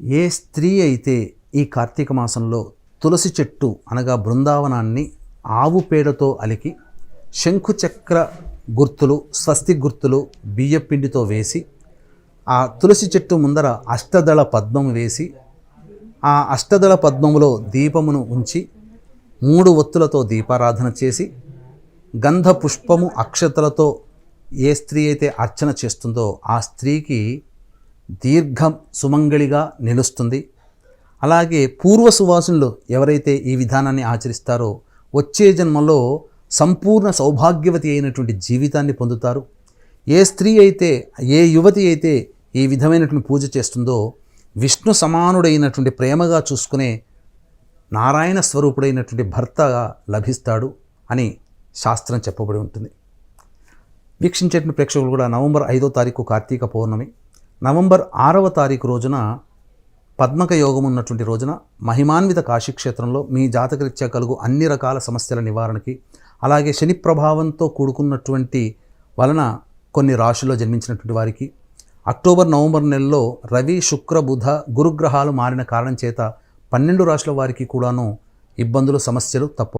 ఏ స్త్రీ అయితే ఈ కార్తీక మాసంలో తులసి చెట్టు అనగా బృందావనాన్ని ఆవు పేడతో అలికి శంఖుచక్ర గుర్తులు స్వస్తి గుర్తులు బియ్యపిండితో వేసి ఆ తులసి చెట్టు ముందర అష్టదళ పద్మం వేసి ఆ అష్టదళ పద్మములో దీపమును ఉంచి మూడు ఒత్తులతో దీపారాధన చేసి గంధ పుష్పము అక్షతలతో ఏ స్త్రీ అయితే అర్చన చేస్తుందో ఆ స్త్రీకి దీర్ఘం సుమంగళిగా నిలుస్తుంది. అలాగే పూర్వ సువాసులు ఎవరైతే ఈ విధానాన్ని ఆచరిస్తారో వచ్చే జన్మలో సంపూర్ణ సౌభాగ్యవతి అయినటువంటి జీవితాన్ని పొందుతారు. ఏ స్త్రీ అయితే ఏ యువతి అయితే ఈ విధమైనటువంటి పూజ చేస్తుందో విష్ణు సమానుడైనటువంటి ప్రేమగా చూసుకునే నారాయణ స్వరూపుడైనటువంటి భర్తగా లభిస్తాడు అని శాస్త్రం చెప్పబడి ఉంటుంది. వీక్షించేటువంటి ప్రేక్షకులు కూడా నవంబర్ ఐదో తారీఖు కార్తీక పౌర్ణమి. నవంబర్ ఆరవ తారీఖు రోజున పద్మక యోగం ఉన్నటువంటి రోజున మహిమాన్విత కాశీక్షేత్రంలో మీ జాతకరీత్యా కలుగు అన్ని రకాల సమస్యల నివారణకి అలాగే శని ప్రభావంతో కూడుకున్నటువంటి వలన కొన్ని రాశుల్లో జన్మించినటువంటి వారికి అక్టోబర్ నవంబర్ నెలలో రవి శుక్ర బుధ గురుగ్రహాలు మారిన కారణం చేత పన్నెండు రాశుల వారికి కూడాను ఇబ్బందులు సమస్యలు తప్పు